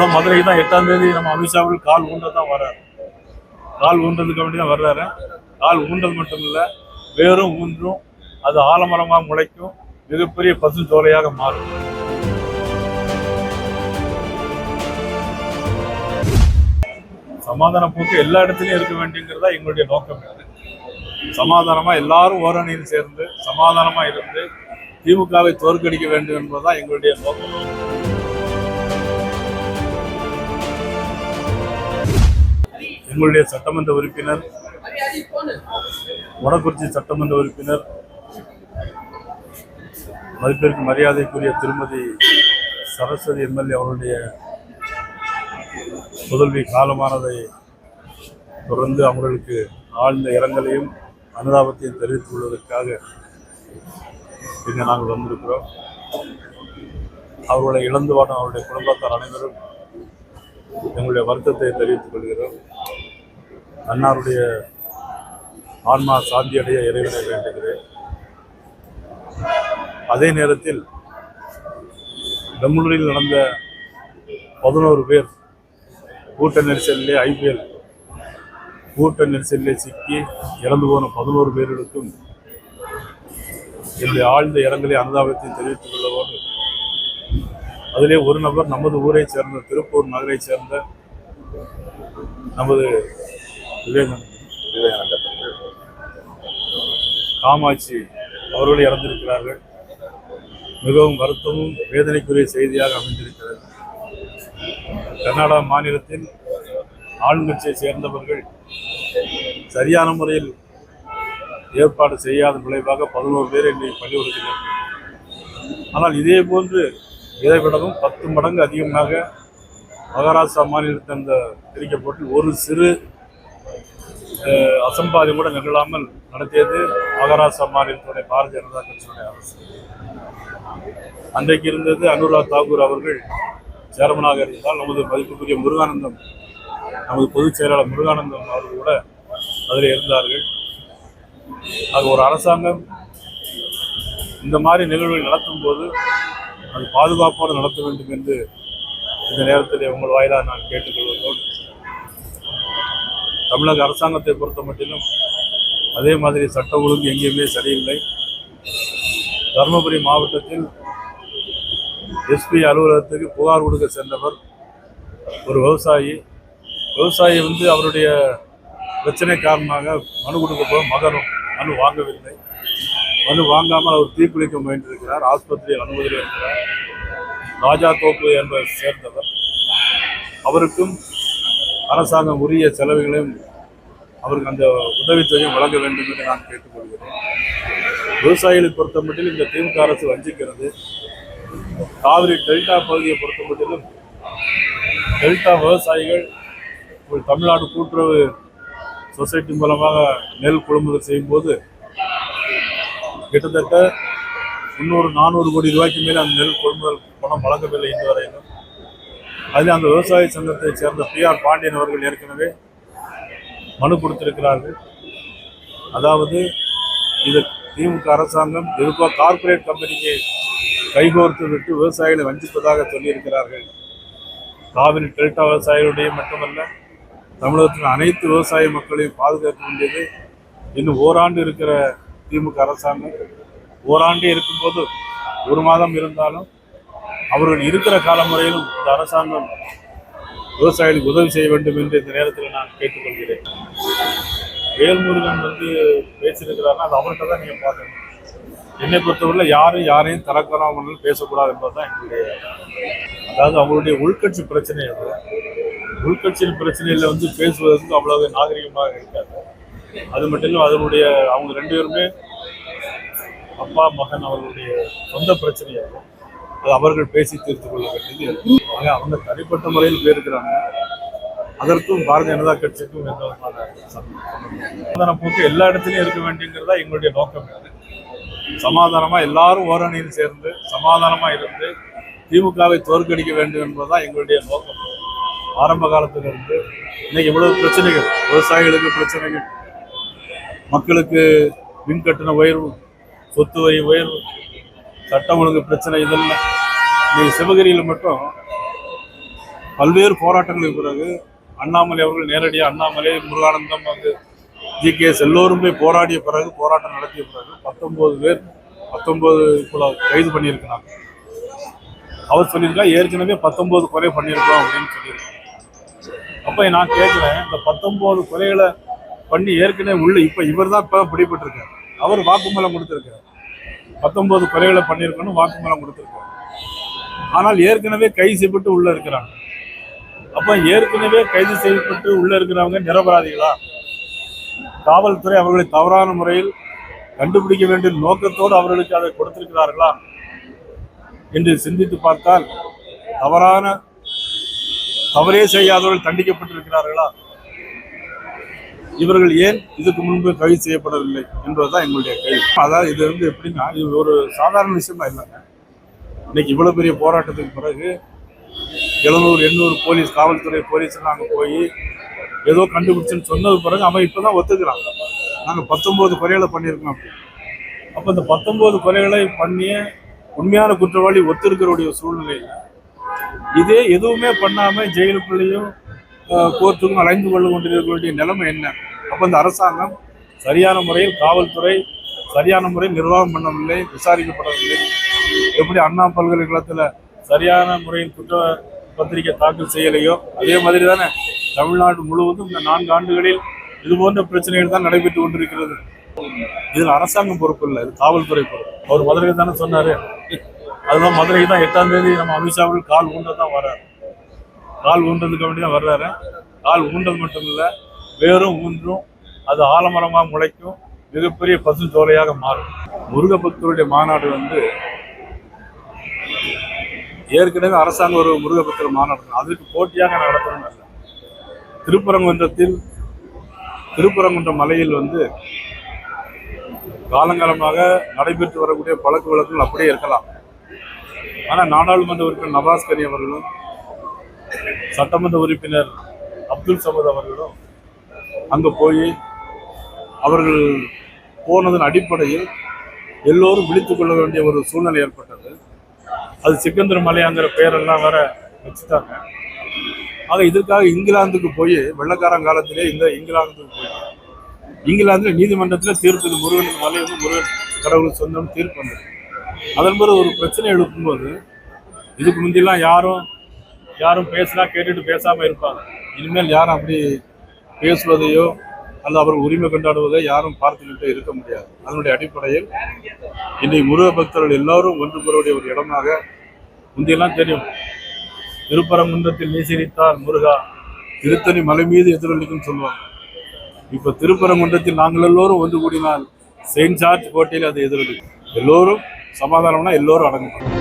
இப்போதான் மதுரை தான் எட்டாம் தேதி நம்ம அமித்ஷா கால் ஊன்ற தான் வர்றாரு. கால் ஊன்றதுக்கு வேண்டி தான் வர்றாரு. கால் ஊன்றது மட்டும் இல்லை வேரும் ஊன்றும் அது ஆலமரமாக முளைக்கும் மிகப்பெரிய பசு சோலையாக மாறும். சமாதான போக்கு எல்லா இடத்துலையும் இருக்க வேண்டியங்கிறதா எங்களுடைய நோக்கம். சமாதானமா எல்லாரும் ஓரணியில் சேர்ந்து சமாதானமா இருந்து திமுகவை தோற்கடிக்க வேண்டும் என்பதுதான் எங்களுடைய நோக்கம். எங்களுடைய சட்டமன்ற உறுப்பினர் வடக்குறிச்சி சட்டமன்ற உறுப்பினர் மதிப்பிற்கு மரியாதைக்குரிய திருமதி சரஸ்வதி எம்எல்ஏ அவருடைய புதல்வி காலமானதை தொடர்ந்து அவர்களுக்கு ஆழ்ந்த இரங்கலையும் அனுதாபத்தையும் தெரிவித்துக் கொள்வதற்காக இங்கே நாங்கள் வந்திருக்கிறோம். அவர்களை இழந்து வாடும் அவருடைய குடும்பத்தார் அனைவரும் எங்களுடைய வருத்தத்தை தெரிவித்துக் கொள்கிறோம். அன்னாருடைய ஆன்மா சாந்தியடைய இறைவனை வேண்டுகிறேன். அதே நேரத்தில் பெங்களூரில் நடந்த பதினோரு பேர் கூட்ட நெரிசலிலே ஐபிஎல் கூட்ட நெரிசலிலே சிக்கி இறந்து போன பதினோரு பேர்களுக்கும் என்னுடைய ஆழ்ந்த இரங்கலை அனுதாபத்தை தெரிவித்துக் கொள்ளவோடு அதிலே ஒரு நபர் நமது ஊரை சேர்ந்த திருப்பூர் நகரை சேர்ந்த நமது விவேகானந்தர். காமாட்சி அவர்கள் இறந்திருக்கிறார்கள். மிகவும் வருத்தமும் வேதனைக்குரிய செய்தியாக அமைந்திருக்கிறது. கர்நாடகா மாநிலத்தில் ஆளுங்கட்சியை சேர்ந்தவர்கள் சரியான முறையில் ஏற்பாடு செய்யாத விளைவாக பதினோரு பேர் இன்றைக்கு பள்ளி கொடுக்கிறார்கள் ஆனால் இதே போன்று இதை விடவும் பத்து மடங்கு அதிகமாக மகாராஷ்டிரா மாநிலத்தில் அந்த பிரிக்கப்பட்டு ஒரு சிறு அசம்பாதி கூட நிகழாமல் நடத்தியது மகாராஷ்டிரா மாநிலத்துடைய பாரதிய ஜனதா கட்சியுடைய அரசு. அன்றைக்கு இருந்தது அனுராக் தாக்கூர் அவர்கள் சேர்மனாக இருந்தால் நமது மதிப்புக்குரிய முருகானந்தம் நமது பொதுச் செயலாளர் முருகானந்தம் அவர்கள் கூட அதில் இருந்தார்கள். அது ஒரு அரசாங்கம். இந்த மாதிரி நிகழ்வுகள் நடத்தும் போது அது பாதுகாப்போடு நடத்த வேண்டும் என்று இந்த நேரத்தில் உங்கள் வாயிலாக நான் கேட்டுக்கொள்வதோடு தமிழக அரசாங்கத்தை பொறுத்த மட்டிலும் அதே மாதிரி சட்ட ஒழுங்கு எங்கேயுமே சரியில்லை. தருமபுரி மாவட்டத்தில் எஸ்பி அலுவலகத்துக்கு புகார் கொடுக்க சென்றவர் ஒரு விவசாயி. விவசாயி வந்து அவருடைய பிரச்சனை காரணமாக மனு கொடுக்க போக மகனும் மனு வாங்கவில்லை. மனு வாங்காமல் அவர் தீக்குளிக்க முயன்றிருக்கிறார். ஆஸ்பத்திரியில் அனுமதியில் இருக்கிறார். ராஜா தோப்பு என்பவர் சேர்ந்தவர். அவருக்கும் அரசாங்கம் உரிய செலவுகளையும் அவருக்கு அந்த உதவித்தொகையும் வழங்க வேண்டும் என்று நான் கேட்டுக்கொள்கிறேன். விவசாயிகளை பொறுத்த மட்டில் இந்த திமுக அரசு வஞ்சிக்கிறது. காவிரி டெல்டா பகுதியை பொறுத்த மட்டிலும் டெல்டா விவசாயிகள் ஒரு தமிழ்நாடு கூட்டுறவு சொசைட்டி மூலமாக நெல் கொள்முதல் செய்யும்போது கிட்டத்தட்ட முந்நூறு நானூறு கோடி ரூபாய்க்கு மேலே அந்த நெல் கொள்முதல் பணம் வழங்கவில்லை இன்று வரையிலும். அதில் அந்த விவசாய சங்கத்தை சேர்ந்த பி ஆர் பாண்டியன் அவர்கள் ஏற்கனவே மனு கொடுத்திருக்கிறார்கள். அதாவது இது திமுக அரசாங்கம் எதுக்கோ கார்ப்பரேட் கம்பெனிக்கு கைகோர்த்து விட்டு விவசாயிகளை வஞ்சிப்பதாக சொல்லியிருக்கிறார்கள். காவிரி டெல்டா விவசாயிகளுடைய மட்டுமல்ல தமிழகத்தின் அனைத்து விவசாய மக்களையும் பாதுகாக்க வேண்டியது இன்னும் ஓராண்டு இருக்கிற திமுக அரசாங்கம். ஓராண்டு இருக்கும்போது ஒரு மாதம் இருந்தாலும் அவர்கள் இருக்கிற காலமுறையிலும் இந்த அரசாங்கம் விவசாயிகளுக்கு உதவி செய்ய வேண்டும் என்று இந்த நேரத்தில் நான் கேட்டுக்கொள்கிறேன். வேல்முருகன் வந்து பேசியிருக்கிறாருன்னா அது அவர்கிட்ட தான் நீங்கள் பார்க்கணும். என்னை பொறுத்தவரை யாரும் யாரையும் தரக்குறாமல் பேசக்கூடாது என்பது தான் எங்களுடைய அதாவது அவங்களுடைய உள்கட்சி பிரச்சனை அது. உள்கட்சியின் பிரச்சனையில் வந்து பேசுவதற்கு அவ்வளவு நாகரிகமாக இருக்காது. அது மட்டும் இல்லை அதனுடைய அவங்க ரெண்டு பேருமே அப்பா மகன் அவர்களுடைய சொந்த பிரச்சனையாகும். அது அவர்கள் பேசி தீர்த்து கொள்ள வேண்டியது ஆக அவங்க தனிப்பட்ட முறையில் போயிருக்கிறாங்க அதற்கும் பாரதிய ஜனதா கட்சிக்கும் எந்த விதமான போக்கு எல்லா இடத்துலையும் இருக்க வேண்டியங்கிறதா எங்களுடைய நோக்கம். சமாதானமா எல்லாரும் ஓரணியில் சேர்ந்து சமாதானமா இருந்து திமுகவை தோற்கடிக்க வேண்டும் என்பதுதான் எங்களுடைய நோக்கம். ஆரம்ப காலத்திலிருந்து இன்னைக்கு இவ்வளவு பிரச்சனைகள் விவசாயிகளுக்கு பிரச்சனைகள் மக்களுக்கு மின் கட்டண உயர்வு சொத்து வரி உயர்வு சட்டம் ஒழுங்கு பிரச்சனை இதெல்லாம். இன்னைக்கு சிவகிரியில் மட்டும் பல்வேறு போராட்டங்களுக்கு பிறகு அண்ணாமலை அவர்கள் நேரடியாக அண்ணாமலை முருகானந்தம் வந்து ஜி. கேஸ் எல்லோரும் போராடிய பிறகு போராட்டம் நடத்திய பிறகு பத்தொன்பது பேர் பத்தொன்பது கைது பண்ணியிருக்கிறாங்க. அவர் சொல்லியிருக்கா ஏற்கனவே பத்தொன்பது கொலை பண்ணியிருக்கோம் அப்படின்னு சொல்லியிருக்காங்க. அப்போ நான் கேட்குறேன் இந்த பத்தொன்பது கொலைகளை பண்ணி ஏற்கனவே உள்ள இப்போ இவர் தான் இப்போ பிடிபட்டிருக்காரு. அவர் வாக்குமூலம் கொடுத்துருக்காரு. பத்தொன்பது கொலைகளை பண்ணியிருக்கணும் வாக்குமூலம் கொடுத்துருக்கோம் ஆனால் ஏற்கனவே கைது செய்யப்பட்டு உள்ள இருக்கிறாங்க. அப்ப ஏற்கனவே கைது செய்யப்பட்டு உள்ள இருக்கிறவங்க நிரபராதிகளா? காவல்துறை அவர்களை தவறான முறையில் கண்டுபிடிக்க வேண்டிய நோக்கத்தோடு அவர்களுக்கு அதை கொடுத்திருக்கிறார்களா? என்று சிந்தித்து பார்த்தால் தவறான தவறே செய்யாதவர்கள் தண்டிக்கப்பட்டிருக்கிறார்களா? இவர்கள் ஏன் இதுக்கு முன்பு கைது செய்யப்படவில்லை என்பதுதான் எங்களுடைய கேள்வி. அதாவது இது வந்து எப்படின்னா இது ஒரு சாதாரண விஷயமா இல்லைங்க இன்னைக்கு இவ்வளவு பெரிய போராட்டத்துக்கு பிறகு எழுநூறு எண்ணூறு போலீஸ் காவல்துறை போலீஸ் நாங்கள் போய் ஏதோ கண்டுபிடிச்சுன்னு சொன்னது பிறகு அவன் இப்போ தான் ஒத்துக்கிறான் நாங்கள் பத்தொம்போது கொலைகளை பண்ணியிருக்கோம் அப்படி. அப்போ இந்த பத்தொம்போது கொலைகளை பண்ணிய உண்மையான குற்றவாளி ஒத்திருக்கிறவுடைய சூழ்நிலையில் இதே எதுவுமே பண்ணாமல் ஜெயிலுக்குள்ளேயும் கோர்ட்டுக்கும் அலைந்து கொள்ள கொண்டிருக்க வேண்டிய நிலைமை என்ன? அப்போ இந்த அரசாங்கம் சரியான முறையில் காவல்துறை சரியான முறையில் நிர்வாகம் பண்ணவில்லை விசாரிக்கப்படவில்லை. எப்படி அண்ணா பல்கலைக்கழகத்தில் சரியான முறையில் குற்ற பத்திரிகை தாக்கல் செய்யலையோ அதே மாதிரி தானே தமிழ்நாடு முழுவதும் இந்த நான்கு ஆண்டுகளில் இது போன்ற பிரச்சனைகள் தான் நடைபெற்று கொண்டிருக்கிறது. இதில் அரசாங்கம் பொறுப்பு இல்லை இது காவல்துறை பொறுப்பு. அவர் மதுரை தானே சொன்னார். அதுதான் மதுரை தான் எட்டாம் தேதி நம்ம அமித்ஷா அவர்கள் கால் ஊன்ற தான் வர்றாரு. கால் ஊன்றதுக்கு வேண்டி தான் வர்றாரு. கால் ஊன்றது மட்டும் இல்லை வேறும் ஊன்றும் அது ஆலமரமாக முளைக்கும். மிகப்பெரிய பசு தோலையாக மாறும். முருகபக்தருடைய மாநாடு வந்து ஏற்கனவே அரசாங்கம் ஒரு முருகபக்தர் மாநாடு. அதுக்கு போட்டியாக நடத்தணும் இல்லை. திருப்பரங்குன்றத்தில் திருப்பரங்குன்றம் மலையில் வந்து காலங்காலமாக நடைபெற்று வரக்கூடிய பழக்க வழக்கங்கள் அப்படியே இருக்கலாம். ஆனால் நாடாளுமன்ற உறுப்பினர் நவாஸ் கனி அவர்களும் சட்டமன்ற உறுப்பினர் அப்துல் சமத் அவர்களும் அங்கே போய் அவர்கள் போனதன் அடிப்படையில் எல்லோரும் விழித்துக் கொள்ள வேண்டிய ஒரு சூழ்நிலை ஏற்பட்டது. அது சிக்கந்தர் மலையாங்கிற பெயரெல்லாம் வேற வச்சுட்டாங்க. ஆக இதற்காக இங்கிலாந்துக்கு போய் வெள்ளக்காரன் காலத்திலே இந்த இங்கிலாந்துக்கு போய் இங்கிலாந்துல நீதிமன்றத்தில் தீர்ப்பு இது முருகனுக்கு மலை வந்து முருகன் கடவுள் சொந்தம் தீர்ப்பு வந்தது. அதன் பிறகு ஒரு பிரச்சனை எழுப்பும்போது இதுக்கு முந்திலாம் யாரும் யாரும் பேசினா கேட்டுட்டு பேசாமல் இருப்பாங்க. இனிமேல் யாரும் அப்படி பேசுவதையோ அல்லது அவர் உரிமை கொண்டாடுவதை யாரும் பார்த்துக்கிட்டே இருக்க முடியாது. அதனுடைய அடிப்படையில் இன்னைக்கு முருக பக்தர்கள் எல்லாரும் ஒன்று பெறக்கூடிய ஒரு இடமாக முந்தியெல்லாம் தெரியும். திருப்பரங்குன்றத்தில் நீசிரித்தார் முருகா. திருத்தணி மலை மீது எதிரொலிக்கும் சொல்லுவாங்க. இப்போ திருப்பரங்குன்றத்தில் நாங்கள் எல்லோரும் ஒன்று கூடினால் செயின்ட் ஜார்ஜ் கோட்டையில் அது எதிரொலிக்கும் எல்லோரும் சமாதானம்னா எல்லோரும் அடங்கணும்